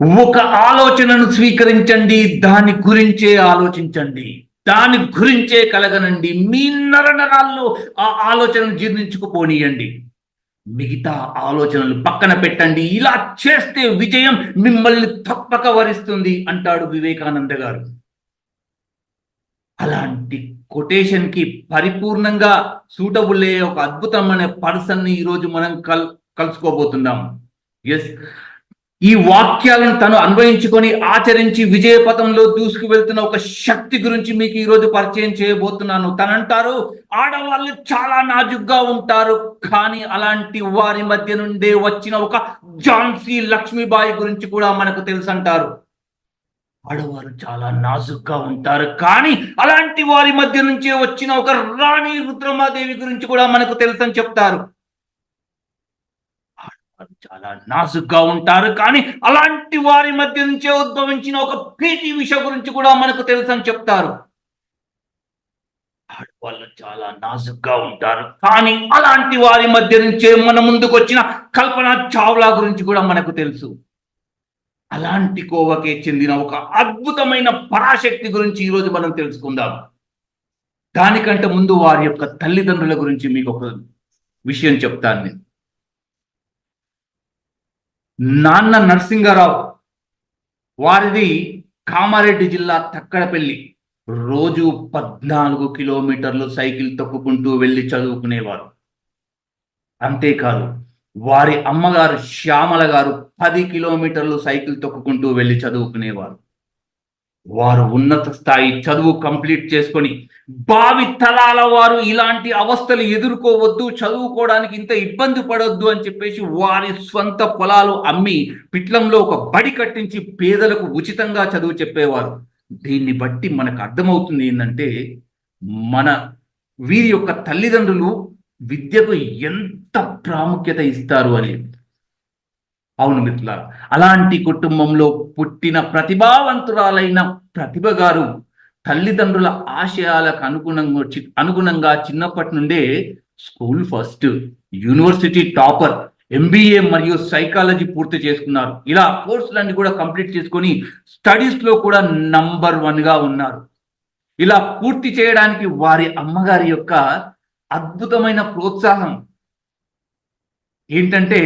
ఒక ఆలోచనను స్వీకరించండి దాని గురించే ఆలోచించండి దాని గురించే కలగనండి మీ నరనరాల్లో ఆ ఆలోచనను జీర్ణించుకుపోనీయండి. మిగతా ఆలోచనలు పక్కన పెట్టండి ఇలా చేస్తే విజయం మిమ్మల్ని తప్పక వరిస్తుంది అంటాడు వివేకానంద గారు. అలాంటి కొటేషన్కి పరిపూర్ణంగా సూటబుల్ అయ్యే ఒక అద్భుతమైన పర్సన్ని ఈరోజు మనం కల్ కలుసుకోబోతున్నాం. ఎస్ ఈ వాక్యాలను తను అన్వయించుకొని ఆచరించి విజయ పథంలో దూసుకు వెళ్తున్న ఒక శక్తి గురించి మీకు ఈరోజు పరిచయం చేయబోతున్నాను. తనంటారు ఆడవాళ్ళు చాలా నాజుగ్గా ఉంటారు కానీ అలాంటి వారి మధ్య నుండే వచ్చిన ఒక ఝాన్సీ లక్ష్మీబాయి గురించి కూడా మనకు తెలుసు అంటారు ఆడవారు చాలా నాజుగ్గా ఉంటారు కానీ అలాంటి వారి మధ్య నుంచే వచ్చిన ఒక రాణి రుద్రమాదేవి గురించి కూడా మనకు తెలుసని చెప్తారు. ఆడవారు చాలా నాజుగ్గా ఉంటారు. కానీ అలాంటి వారి మధ్య నుంచే ఉద్భవించిన ఒక పీటి విష గురించి కూడా మనకు తెలుసని చెప్తారు. ఆడవాళ్ళు చాలా నాజుగ్గా ఉంటారు. కానీ అలాంటి వారి మధ్య నుంచే మన ముందుకు వచ్చిన కల్పన చావ్లా గురించి కూడా మనకు తెలుసు. అలాంటి కోవకే చెందిన ఒక అద్భుతమైన పరాశక్తి గురించి ఈరోజు మనం తెలుసుకుందాం. దానికంటే ముందు వారి యొక్క తల్లిదండ్రుల గురించి మీకు ఒక విషయం చెప్తాను నేను. నాన్న నరసింగారావు వారిది కామారెడ్డి జిల్లా తక్కడపల్లి. రోజు పద్నాలుగు కిలోమీటర్లు సైకిల్ తొక్కుకుంటూ వెళ్ళి చదువుకునేవారు. అంతేకాదు వారి అమ్మగారు శ్యామల గారు పది కిలోమీటర్లు సైకిల్ తొక్కుకుంటూ వెళ్ళి చదువుకునేవారు. వారు ఉన్నత స్థాయి చదువు కంప్లీట్ చేసుకొని భావి తరాల వారు ఇలాంటి అవస్థలు ఎదుర్కోవద్దు చదువుకోవడానికి ఇంత ఇబ్బంది పడొద్దు అని చెప్పేసి వారి స్వంత పొలాలు అమ్మి పిట్లంలో ఒక బడి కట్టించి పేదలకు ఉచితంగా చదువు చెప్పేవారు. దీన్ని బట్టి మనకు అర్థమవుతుంది ఏంటంటే మన వీరి యొక్క తల్లిదండ్రులు విద్యకు ఎంత ప్రాముఖ్యత ఇస్తారు అని. అవును మిత్రులారా అలాంటి కుటుంబంలో పుట్టిన ప్రతిభావంతురాలైన ప్రతిభ గారు తల్లిదండ్రుల ఆశయాలకు అనుగుణంగా అనుగుణంగా చిన్నప్పటి నుండే school first university topper MBA మరియు సైకాలజీ పూర్తి చేసుకున్నారు. ఇలా కోర్సులన్నీ కూడా కంప్లీట్ చేసుకొని స్టడీస్లో కూడా నంబర్ వన్గా ఉన్నారు. ఇలా పూర్తి చేయడానికి వారి అమ్మగారి యొక్క అద్భుతమైన ప్రోత్సాహం ఏంటంటే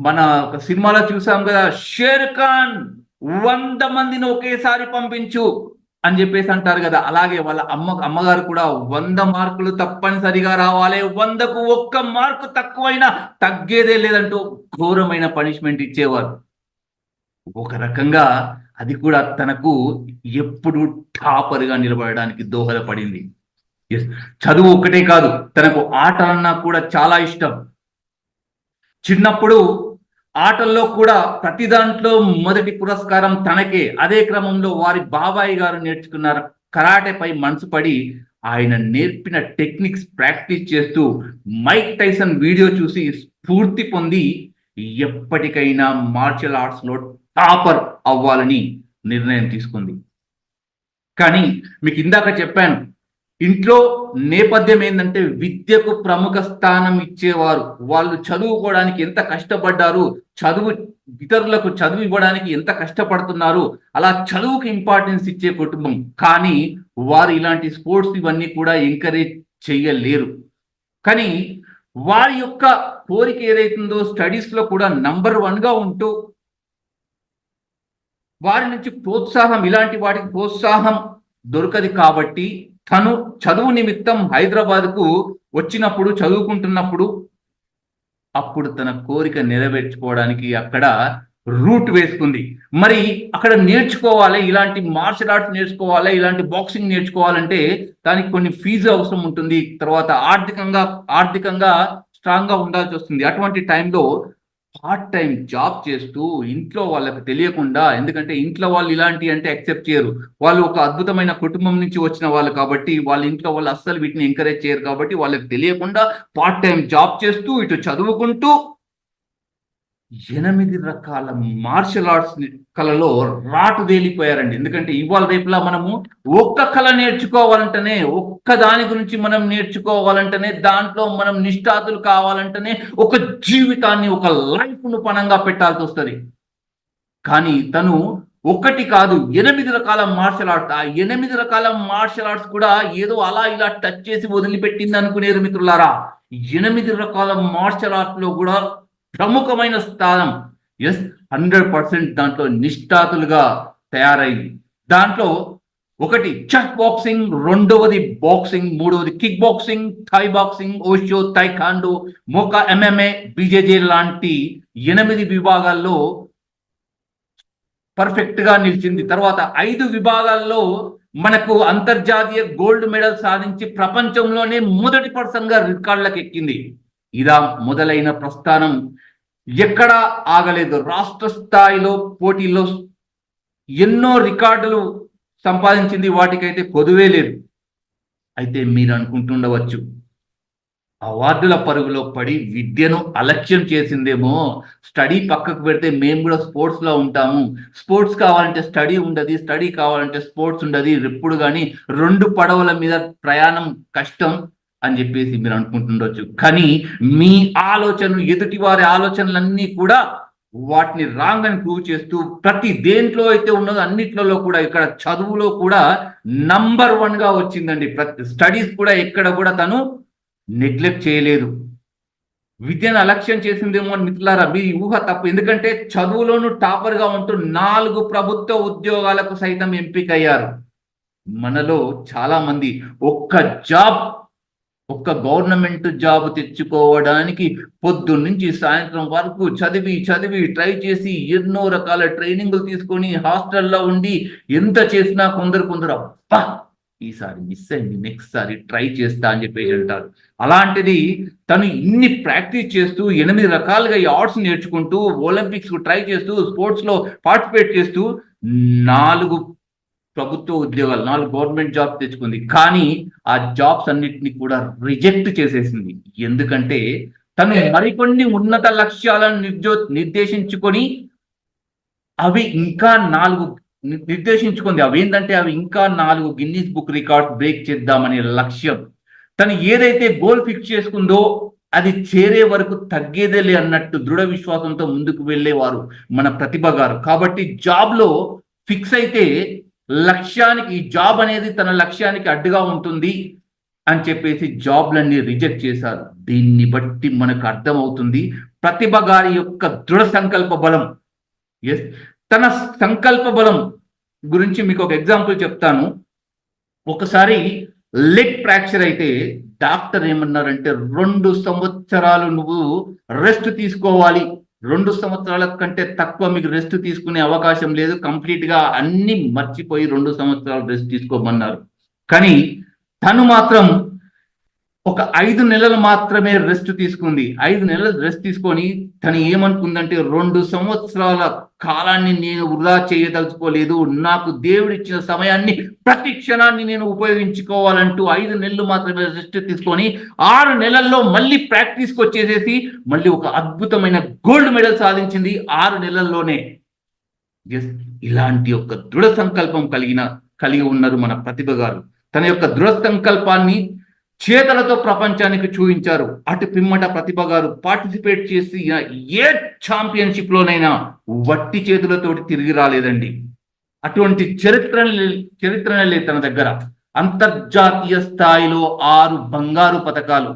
మన ఒక సినిమాలో చూసాం కదా షేర్ ఖాన్ వంద మందిని ఒకేసారి పంపించు అని చెప్పేసి అంటారు కదా. అలాగే వాళ్ళ అమ్మ అమ్మగారు కూడా వంద మార్కులు తప్పనిసరిగా రావాలి. వందకు ఒక్క మార్కు తక్కువైనా తగ్గేదే లేదంటూ ఘోరమైన పనిష్మెంట్ ఇచ్చేవారు. ఒక రకంగా అది కూడా తనకు ఎప్పుడు టాపర్గా నిలబడడానికి దోహదపడింది. చదువు ఒకటే కాదు తనకు ఆట అన్నా కూడా చాలా ఇష్టం. చిన్నప్పుడు ఆటల్లో కూడా ప్రతి దాంట్లో మొదటి పురస్కారం తనకే. అదే క్రమంలో వారి బాబాయ్ గారు నేర్చుకున్నారు. కరాటేపై మనసు పడి ఆయన నేర్పిన టెక్నిక్స్ ప్రాక్టీస్ చేస్తూ మైక్ టైసన్ వీడియో చూసి స్ఫూర్తి పొంది ఎప్పటికైనా మార్షల్ ఆర్ట్స్లో టాపర్ అవ్వాలని నిర్ణయం తీసుకుంది. కానీ మీకు ఇందాక చెప్పాను ఇంట్లో నేపథ్యం ఏంటంటే విద్యకు ప్రముఖ స్థానం ఇచ్చేవారు. వాళ్ళు చదువుకోవడానికి ఎంత కష్టపడ్డారు చదువు ఇతరులకు చదువు ఇవ్వడానికి ఎంత కష్టపడుతున్నారు అలా చదువుకు ఇంపార్టెన్స్ ఇచ్చే కుటుంబం. కానీ వారు ఇలాంటి స్పోర్ట్స్ ఇవన్నీ కూడా ఎంకరేజ్ చేయలేరు. కానీ వారి యొక్క కోరిక ఏదైతుందో స్టడీస్లో కూడా నంబర్ వన్గా ఉంటూ వారి నుంచి ప్రోత్సాహం ఇలాంటి వాటికి ప్రోత్సాహం దొరకదు కాబట్టి తను చదువు నిమిత్తం హైదరాబాద్కు వచ్చినప్పుడు చదువుకుంటున్నప్పుడు అప్పుడు తన కోరిక నెరవేర్చుకోవడానికి అక్కడ రూట్ వేసుకుంది. మరి అక్కడ నేర్చుకోవాలి ఇలాంటి మార్షల్ ఆర్ట్స్ నేర్చుకోవాలి ఇలాంటి బాక్సింగ్ నేర్చుకోవాలంటే దానికి కొన్ని ఫీజు అవసరం ఉంటుంది. తర్వాత ఆర్థికంగా ఆర్థికంగా స్ట్రాంగ్గా ఉండాల్సి వస్తుంది. అటువంటి టైంలో పార్ట్ టైం జాబ్ చేస్తూ ఇంట్లో వాళ్ళకి తెలియకుండా ఎందుకంటే ఇంట్లో వాళ్ళు ఇలాంటి అంటే యాక్సెప్ట్ చేయరు. వాళ్ళు ఒక అద్భుతమైన కుటుంబం నుంచి వచ్చిన వాళ్ళు కాబట్టి వాళ్ళ ఇంట్లో వాళ్ళు అస్సలు వీటిని ఎంకరేజ్ చేయరు కాబట్టి వాళ్ళకి తెలియకుండా పార్ట్ టైం జాబ్ చేస్తూ ఇటు చదువుకుంటూ ఎనిమిది రకాల మార్షల్ ఆర్ట్స్ కళలో రాటు తేలిపోయారండి. ఎందుకంటే ఇవాళ రేపులా మనము ఒక్క కళ నేర్చుకోవాలంటేనే ఒక్క దాని గురించి మనం నేర్చుకోవాలంటేనే దాంట్లో మనం నిష్ఠాతులు కావాలంటేనే ఒక జీవితాన్ని ఒక లైఫ్ను పణంగా పెట్టాల్సి వస్తుంది. కానీ తను ఒకటి కాదు ఎనిమిది రకాల మార్షల్ ఆర్ట్స్ ఆ ఎనిమిది రకాల మార్షల్ ఆర్ట్స్ కూడా ఏదో అలా ఇలా టచ్ చేసి వదిలిపెట్టింది అనుకునేరు మిత్రులారా. ఎనిమిది రకాల మార్షల్ ఆర్ట్స్లో కూడా ప్రముఖమైన స్థానం ఎస్ హండ్రెడ్ పర్సెంట్ దాంట్లో నిష్ఠాతులుగా తయారైంది. దాంట్లో ఒకటి చెస్ బాక్సింగ్ రెండవది బాక్సింగ్ మూడవది kick boxing Thai boxing wushu taekwondo మోకా ఎంఎంఏ బీజేజే లాంటి ఎనిమిది విభాగాల్లో పర్ఫెక్ట్గా నిలిచింది. తర్వాత ఐదు విభాగాల్లో మనకు అంతర్జాతీయ గోల్డ్ మెడల్ సాధించి ప్రపంచంలోనే మొదటి పర్సన్గా రికార్డులకు ఎక్కింది ఇలా మొదలైన ప్రస్థానం. ఎక్కడా ఆగలేదు. రాష్ట్ర స్థాయిలో పోటీల్లో ఎన్నో రికార్డులు సంపాదించింది వాటికైతే పొదువే లేదు. అయితే మీరు అనుకుంటుండవచ్చు అవార్డుల పరుగులో పడి విద్యను అలక్ష్యం చేసిందేమో. స్టడీ పక్కకు పెడితే మేము కూడా స్పోర్ట్స్లో ఉంటాము. స్పోర్ట్స్ కావాలంటే స్టడీ ఉండదు స్టడీ కావాలంటే స్పోర్ట్స్ ఉండదు. ఎప్పుడు కానీ రెండు పడవల మీద ప్రయాణం కష్టం. అని చెప్పేసి మీరు అనుకుంటుండొచ్చు. కానీ మీ ఆలోచనలు ఎదుటి వారి ఆలోచనలన్నీ కూడా వాటిని రాంగ్ అని ప్రూవ్ చేస్తూ ప్రతి దేంట్లో అయితే ఉన్నదో అన్నిట్లలో కూడా ఇక్కడ చదువులో కూడా నంబర్ వన్గా వచ్చిందండి. ప్రతి స్టడీస్ కూడా ఎక్కడ కూడా తను నెగ్లెక్ట్ చేయలేదు. విద్యను అలక్ష్యం చేసిందేమో అని మిత్రులారా మీ ఊహ తప్పు. ఎందుకంటే చదువులోనూ టాపర్గా ఉంటూ నాలుగు ప్రభుత్వ ఉద్యోగాలకు సైతం ఎంపికయ్యారు. మనలో చాలా మంది ఒక్క జాబ్ ఒక్క గవర్నమెంట్ జాబ్ తెచ్చుకోవడానికి పొద్దు నుంచి సాయంత్రం వరకు చదివి చదివి ట్రై చేసి ఎన్నో రకాల ట్రైనింగ్లు తీసుకొని హాస్టల్లో ఉండి ఎంత చేసినా కొందరు కొందరు అబ్బా! ఈసారి మిస్ అయింది నెక్స్ట్ సారి ట్రై చేస్తా అని చెప్పేసి అంటారు. అలాంటిది తను ఇన్ని ప్రాక్టీస్ చేస్తూ ఎనిమిది రకాలుగా ఈ ఆర్ట్స్ నేర్చుకుంటూ ఒలింపిక్స్ ట్రై చేస్తూ స్పోర్ట్స్లో పార్టిసిపేట్ చేస్తూ నాలుగు ప్రభుత్వ ఉద్యోగాలు నాలుగు గవర్నమెంట్ జాబ్ తెచ్చుకుంది. కానీ ఆ జాబ్స్ అన్నిటిని కూడా రిజెక్ట్ చేసేసింది. ఎందుకంటే తను మరికొన్ని ఉన్నత లక్ష్యాలను నిర్జో నిర్దేశించుకొని అవి ఇంకా నాలుగు నిర్దేశించుకుంది. అవి ఏంటంటే అవి ఇంకా నాలుగు గిన్నీస్ బుక్ రికార్డ్ బ్రేక్ చేద్దామనే లక్ష్యం. తను ఏదైతే గోల్ ఫిక్స్ చేసుకుందో అది చేరే వరకు తగ్గేదేలే అన్నట్టు దృఢ విశ్వాసంతో ముందుకు వెళ్ళేవారు మన ప్రతిభ గారు. కాబట్టి జాబ్లో ఫిక్స్ అయితే లక్ష్యానికి ఈ జాబ్ అనేది తన లక్ష్యానికి అడ్డుగా ఉంటుంది అని చెప్పేసి జాబ్లన్నీ రిజెక్ట్ చేశారు. దీన్ని బట్టి మనకు అర్థమవుతుంది ప్రతిభ గారి యొక్క దృఢ సంకల్ప బలం. ఎస్ తన సంకల్ప బలం గురించి మీకు ఒక ఎగ్జాంపుల్ చెప్తాను. ఒకసారి లెగ్ ఫ్రాక్చర్ అయితే డాక్టర్ ఏమన్నారంటే రెండు సంవత్సరాలు నువ్వు రెస్ట్ తీసుకోవాలి. రెండు సంవత్సరాల కంటే తక్కువ మీకు రెస్ట్ తీసుకునే అవకాశం లేదు. కంప్లీట్గా అన్ని మర్చిపోయి రెండు సంవత్సరాలు రెస్ట్ తీసుకోమన్నారు. కానీ తను మాత్రం ఒక ఐదు నెలలు మాత్రమే రెస్ట్ తీసుకుంది. ఐదు నెలలు రెస్ట్ తీసుకొని తను ఏమనుకుందంటే రెండు సంవత్సరాల కాలాన్ని నేను వృధా చేయదలుచుకోలేదు. నాకు దేవుడిచ్చిన సమయాన్ని ప్రతి క్షణాన్ని నేను ఉపయోగించుకోవాలంటూ ఐదు నెలలు మాత్రమే రెస్ట్ తీసుకొని ఆరు నెలల్లో మళ్ళీ ప్రాక్టీస్కి వచ్చేసేసి మళ్ళీ ఒక అద్భుతమైన గోల్డ్ మెడల్ సాధించింది ఆరు నెలల్లోనే. ఎస్ ఇలాంటి ఒక దృఢ సంకల్పం కలిగిన కలిగి ఉన్నారు మన ప్రతిభ గారు. తన యొక్క దృఢ సంకల్పాన్ని చేతలతో ప్రపంచానికి చూపించారు. అటు పిమ్మట ప్రతిభ గారు పార్టిసిపేట్ చేసి ఏ ఛాంపియన్షిప్ లోనైనా వట్టి చేతులతోటి తిరిగి రాలేదండి. అటువంటి చరిత్ర చరిత్రనే లేదు తన దగ్గర. అంతర్జాతీయ స్థాయిలో ఆరు బంగారు పథకాలు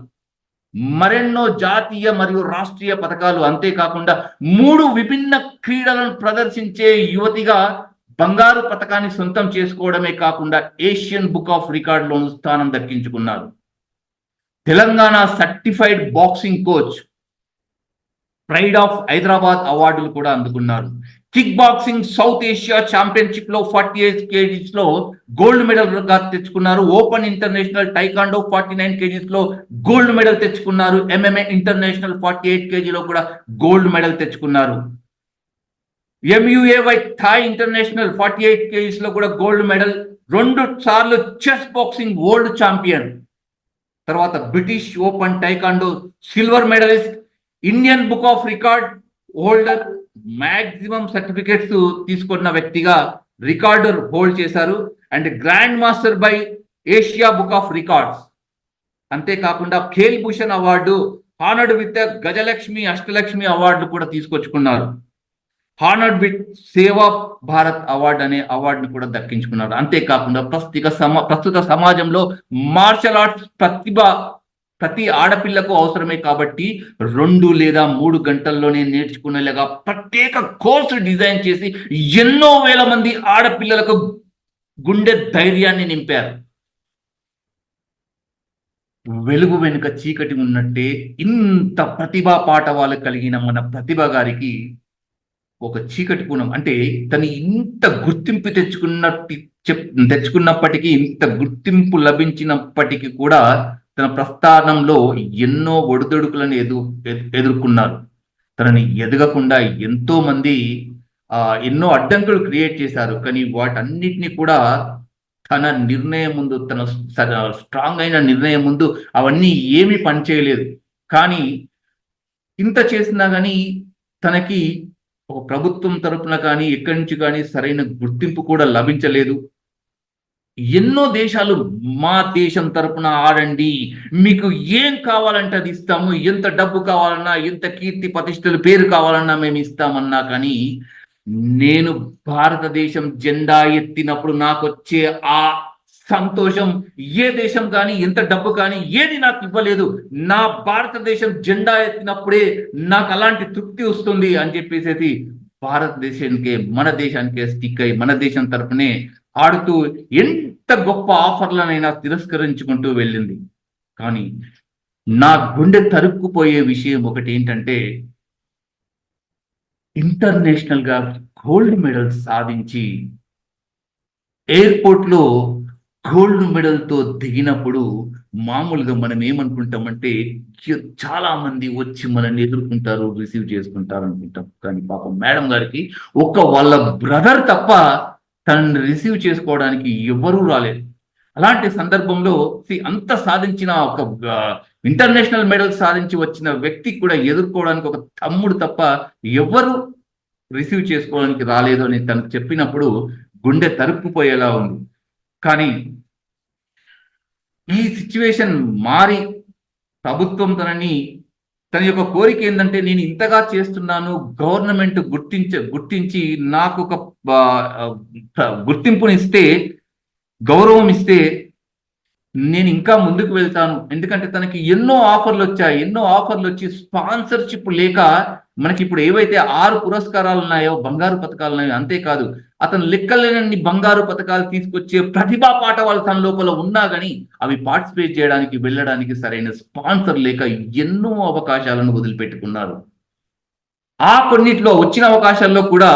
మరెన్నో జాతీయ మరియు రాష్ట్రీయ పథకాలు అంతేకాకుండా మూడు విభిన్న క్రీడలను ప్రదర్శించే యువతిగా బంగారు పథకాన్ని సొంతం చేసుకోవడమే కాకుండా ఏషియన్ బుక్ ఆఫ్ రికార్డులోను స్థానం దక్కించుకున్నారు. Telangana certified boxing coach pride of Hyderabad అవార్డులు కూడా అందుకున్నారు. కిక్ బాక్సింగ్ సౌత్ ఏషియా ఛాంపియన్షిప్లో ఫార్టీ ఎయిట్ కేజీస్లో గోల్డ్ మెడల్గా తెచ్చుకున్నారు. Open international taekwondo forty nine కేజీస్లో gold medal తెచ్చుకున్నారు. ఎంఎంఏ ఇంటర్నేషనల్ ఫార్టీ ఎయిట్ కేజీలో కూడా గోల్డ్ మెడల్ తెచ్చుకున్నారు. MUAY Thai international forty eight కేజీస్లో కూడా గోల్డ్ మెడల్ రెండు సార్లు చెస్ బాక్సింగ్ వరల్డ్ ఛాంపియన్ తర్వాత British open taekwondo silver medallist Indian book of record holder maximum certificates తీసుకున్న వ్యక్తిగా రికార్డు హోల్డ్ చేశారు. And grand master by Asia book of records. అంతేకాకుండా Khel Bhushan award honoured with Gajalakshmi Ashtalakshmi award కూడా తీసుకొచ్చుకున్నారు. Honoured with సేవా Bharat award అనే అవార్డుని కూడా దక్కించుకున్నారు. అంతేకాకుండా ప్రస్తుత సమా ప్రస్తుత సమాజంలో మార్షల్ ఆర్ట్స్ ప్రతిభ ప్రతి ఆడపిల్లకు అవసరమే కాబట్టి రెండు లేదా మూడు గంటల్లోనే నేర్చుకునేలాగా ప్రత్యేక కోర్సు డిజైన్ చేసి ఎన్నో వేల మంది ఆడపిల్లలకు గుండె ధైర్యాన్ని నింపారు. వెలుగు వెనుక చీకటి ఉన్నట్టే ఇంత ప్రతిభా పాఠవాలు కలిగిన మన ప్రతిభ గారికి ఒక చీకటి గుణం. అంటే తను ఇంత గుర్తింపు తెచ్చుకున్నట్టు చెప్ తెచ్చుకున్నప్పటికీ ఇంత గుర్తింపు లభించినప్పటికీ కూడా తన ప్రస్థానంలో ఎన్నో ఒడిదొడుకులను ఎదు ఎదుర్కొన్నారు. తనని ఎదగకుండా ఎంతో మంది ఆ ఎన్నో అడ్డంకులు క్రియేట్ చేశారు. కానీ వాటన్నిటిని కూడా తన నిర్ణయం ముందు తన స్ట్రాంగ్ అయిన నిర్ణయం ముందు అవన్నీ ఏమీ పనిచేయలేదు. కానీ ఇంత చేసినా కానీ తనకి ప్రభుత్వం తరపున కానీ ఎక్కడి నుంచి కానీ సరైన గుర్తింపు కూడా లభించలేదు. ఎన్నో దేశాలు మా దేశం తరపున ఆడండి మీకు ఏం కావాలంటే అది ఇస్తాము ఎంత డబ్బు కావాలన్నా ఎంత కీర్తి ప్రతిష్టలు పేరు కావాలన్నా మేము ఇస్తామన్నా కానీ నేను భారతదేశం జెండా ఎత్తినప్పుడు నాకు వచ్చే ఆ సంతోషం ఏ దేశం కానీ ఎంత డబ్బు కానీ ఏది నాకు ఇవ్వలేదు నా భారతదేశం జెండా ఎత్తినప్పుడే నాకు అలాంటి తృప్తి వస్తుంది అని చెప్పేసి భారతదేశానికే మన దేశానికే స్టిక్ అయి మన దేశం తరఫునే ఆడుతూ ఎంత గొప్ప ఆఫర్లనైనా తిరస్కరించుకుంటూ వెళ్ళింది. కానీ నా గుండె తరుక్కుపోయే విషయం ఒకటి ఏంటంటే ఇంటర్నేషనల్గా గోల్డ్ మెడల్ సాధించి ఎయిర్పోర్ట్లో గోల్డ్ మెడల్తో దిగినప్పుడు మామూలుగా మనం ఏమనుకుంటామంటే చాలా మంది వచ్చి మనల్ని ఎదుర్కొంటారు రిసీవ్ చేసుకుంటారు అనుకుంటాం. కానీ పాపం మేడం గారికి ఒక వాళ్ళ బ్రదర్ తప్ప తనని రిసీవ్ చేసుకోవడానికి ఎవరూ రాలేదు. అలాంటి సందర్భంలో అంత సాధించిన ఒక ఇంటర్నేషనల్ మెడల్ సాధించి వచ్చిన వ్యక్తి కూడా ఎదుర్కోవడానికి ఒక తమ్ముడు తప్ప ఎవరు రిసీవ్ చేసుకోవడానికి రాలేదు అని తనకు చెప్పినప్పుడు గుండె తరుక్కుపోయేలా ఉంది. కానీ ఈ సిచ్యువేషన్ మారి ప్రభుత్వం తనని తన యొక్క కోరిక ఏంటంటే నేను ఇంతగా చేస్తున్నాను గవర్నమెంట్ గుర్తించ గుర్తించి నాకు ఒక గుర్తింపునిస్తే గౌరవం ఇస్తే నేను ఇంకా ముందుకు వెళ్తాను. ఎందుకంటే తనకి ఎన్నో ఆఫర్లు వచ్చాయి ఎన్నో ఆఫర్లు వచ్చి స్పాన్సర్షిప్ లేక మనకి ఇప్పుడు ఏవైతే ఆరు పురస్కారాలు ఉన్నాయో బంగారు పథకాలు ఉన్నాయో అంతేకాదు అతను లెక్కలేనన్ని బంగారు పథకాలు తీసుకొచ్చే ప్రతిభా పాట వాళ్ళ తన లోపల ఉన్నా కానీ అవి పార్టిసిపేట్ చేయడానికి వెళ్ళడానికి సరైన స్పాన్సర్ లేక ఎన్నో అవకాశాలను వదిలిపెట్టుకున్నారు. ఆ కొన్నిట్లో వచ్చిన అవకాశాల్లో కూడా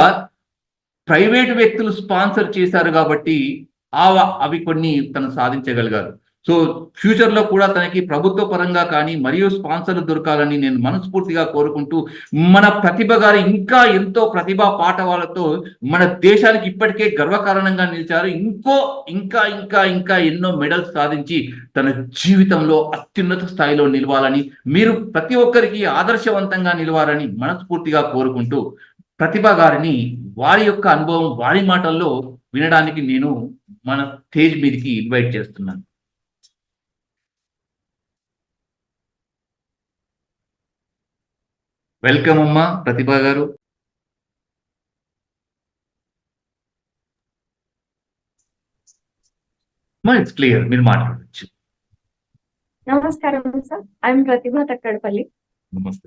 ప్రైవేట్ వ్యక్తులు స్పాన్సర్ చేశారు కాబట్టి ఆ అవి కొన్ని తను సాధించగలిగారు. సో ఫ్యూచర్లో కూడా తనకి ప్రభుత్వ పరంగా కానీ మరియు స్పాన్సర్లు దొరకాలని నేను మనస్ఫూర్తిగా కోరుకుంటూ మన ప్రతిభ గారు ఇంకా ఎంతో ప్రతిభా పాఠవాలతో మన దేశానికి ఇప్పటికే గర్వకారణంగా నిలిచారు. ఇంకో ఇంకా ఇంకా ఇంకా ఎన్నో మెడల్స్ సాధించి తన జీవితంలో అత్యున్నత స్థాయిలో నిలవాలని మీరు ప్రతి ఒక్కరికి ఆదర్శవంతంగా నిలవాలని మనస్ఫూర్తిగా కోరుకుంటూ ప్రతిభ గారిని వారి యొక్క అనుభవం వారి మాటల్లో వినడానికి నేను మన స్టేజ్ మీదకి ఇన్వైట్ చేస్తున్నాను. వెల్కమ్ అమ్మా ప్రతిభ గారు. ఇట్స్ క్లియర్ మీరు మాట్లాడచ్చు. నమస్కారం సార్ ఐఎమ్ ప్రతిభ తక్కడపల్లి. నమస్తే.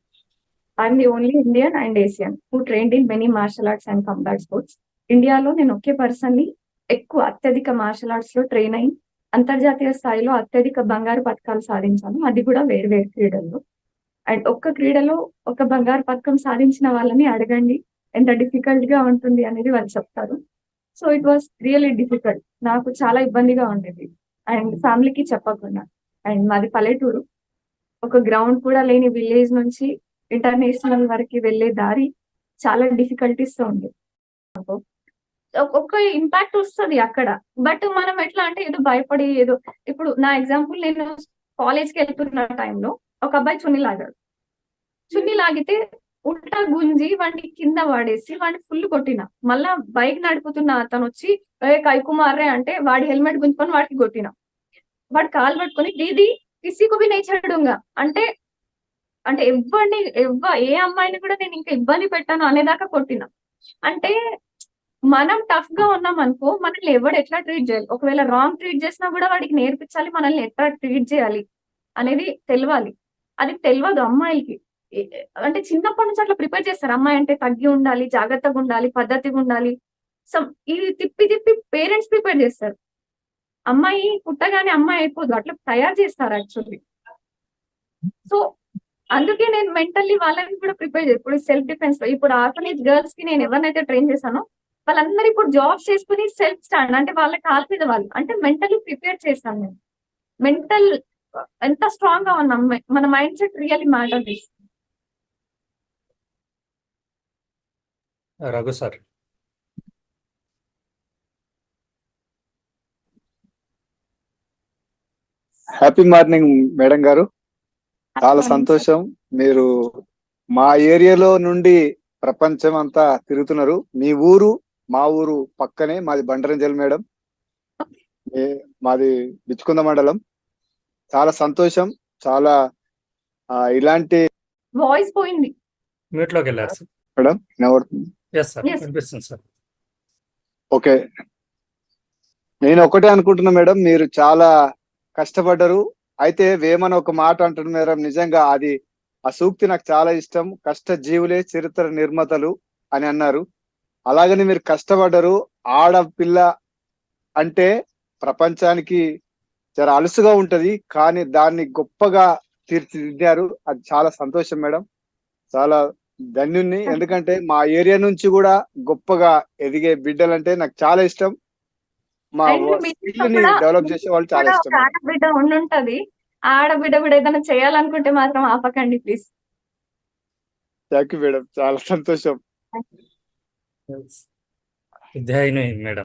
I'm the only Indian and Asian who trained in many martial arts and combat sports ఇండియాలో నేను ఒకే పర్సన్ని ఎక్కువ అత్యధిక మార్షల్ ఆర్ట్స్లో ట్రైన్ అయి అంతర్జాతీయ స్థాయిలో అత్యధిక బంగారు పథకాలు సాధించాను. అది కూడా వేరు వేరు క్రీడల్లో. అండ్ ఒక్క క్రీడలో ఒక బంగారు పథకం సాధించిన వాళ్ళని అడగండి. ఎంత డిఫికల్ట్గా ఉంటుంది అనేది వాళ్ళు చెప్తారు. So it was really difficult. నాకు చాలా ఇబ్బందిగా ఉండేది. అండ్ ఫ్యామిలీకి చెప్పకుండా. అండ్ మాది పల్లెటూరు. ఒక గ్రౌండ్ కూడా లేని విలేజ్ నుంచి ఇంటర్నేషనల్ వరకు వెళ్ళే దారి చాలా డిఫికల్టీస్తో ఉంది. ఒక్క ఇంపాక్ట్ వస్తుంది అక్కడ. బట్ మనం ఎట్లా అంటే ఏదో భయపడి ఏదో ఇప్పుడు నా ఎగ్జాంపుల్ నేను కాలేజ్కి వెళ్తున్న టైంలో ఒక అబ్బాయి చున్ని లాగాడు. చున్ని లాగితే ఉల్టా గుంజి వాడిని కింద వాడేసి వాడిని ఫుల్ కొట్టిన. మళ్ళా బైక్ నడుపుతున్న అతను వచ్చి ఏ కైకుమారే అంటే వాడి హెల్మెట్ గుంజుకొని వాడికి కొట్టిన. వాడు కాలు పట్టుకొని దీది కిసీకు బి నై చెడుగా అంటే అంటే ఎవరిని ఎవ్వ ఏ అమ్మాయిని కూడా నేను ఇంకా ఇబ్బంది పెట్టాను అనేదాకా కొట్టిన. అంటే మనం టఫ్గా ఉన్నాం అనుకో మనల్ని ఎవడు ఎట్లా ట్రీట్ చేయాలి? ఒకవేళ రాంగ్ ట్రీట్ చేసినా కూడా వాడికి నేర్పించాలి మనల్ని ఎట్లా ట్రీట్ చేయాలి అనేది తెలియాలి అది తెలియదు అమ్మాయిలకి. అంటే చిన్నప్పటి నుంచి అట్లా ప్రిపేర్ చేస్తారు. అమ్మాయి అంటే తగ్గి ఉండాలి జాగ్రత్తగా ఉండాలి పద్ధతిగా ఉండాలి. సో ఇది తిప్పి తిప్పి పేరెంట్స్ ప్రిపేర్ చేస్తారు. అమ్మాయి పుట్టగానే అమ్మాయి అయిపోదు. అట్లా తయారు చేస్తారు యాక్చువల్లీ. సో అందుకే నేను మెంటల్లీ వాళ్ళని కూడా ప్రిపేర్ చేస్తాను ఇప్పుడు సెల్ఫ్ డిఫెన్స్లో ఇప్పుడు ఆర్ఫనేజ్ గర్ల్స్కి నేను ఎవరినైతే ట్రైన్ చేశానో వాళ్ళందరూ ఇప్పుడు జాబ్ చేసుకుని సెల్ఫ్ స్టాండ్ అంటే వాళ్ళ కాల్ మీద వాళ్ళు అంటే మెంటల్లీ ప్రిపేర్ చేస్తాను నేను. మెంటల్ ఎంత స్ట్రాంగ్గా ఉన్నాం మన mind set really matter Raghu sir. Happy morning madam garu. చాలా సంతోషం. మీరు మా ఏరియాలో నుండి ప్రపంచం అంతా తిరుగుతున్నారు. మీ ఊరు మా ఊరు పక్కనే మాది బండరంజల్ మేడం. ఏ- మాది బిచ్చుకుంద మండలం. చాలా సంతోషం చాలా ఇలాంటి వాయిస్ పోయింది. మ్యూట్లోకి వెళ్ళారు సార్. మేడం వినబడుతుంది ఎస్ సార్. Yes. వినిపిస్తుంది సార్. ఓకే. నేను ఒకటే అనుకుంటున్నా మేడం మీరు చాలా కష్టపడ్డరు. అయితే వేమన ఒక మాట అంటున్నారు మేడం నిజంగా అది ఆ సూక్తి నాకు చాలా ఇష్టం. కష్ట జీవులే చరిత్ర నిర్మాతలు అని అన్నారు. అలాగని మీరు కష్టపడ్డరు. ఆడపిల్ల అంటే ప్రపంచానికి చాలా అలుసుగా ఉంటది కానీ దాన్ని గొప్పగా తీర్చిదిద్దారు. అది చాలా సంతోషం మేడం. చాలా ధన్యుణ్ణి. ఎందుకంటే మా ఏరియా నుంచి కూడా గొప్పగా ఎదిగే బిడ్డలంటే నాకు చాలా ఇష్టం. మా డెవలప్ చేసే వాళ్ళు చాలా ఇష్టం ఆడబిడ్డ ఉండుంటది. ఆడబిడ్డ కూడా ఏదైనా చేయాలనుకుంటే మాత్రం ఆపకండి ప్లీజ్. Thank you madam. చాలా సంతోషం. విద్యాయిని మేడం.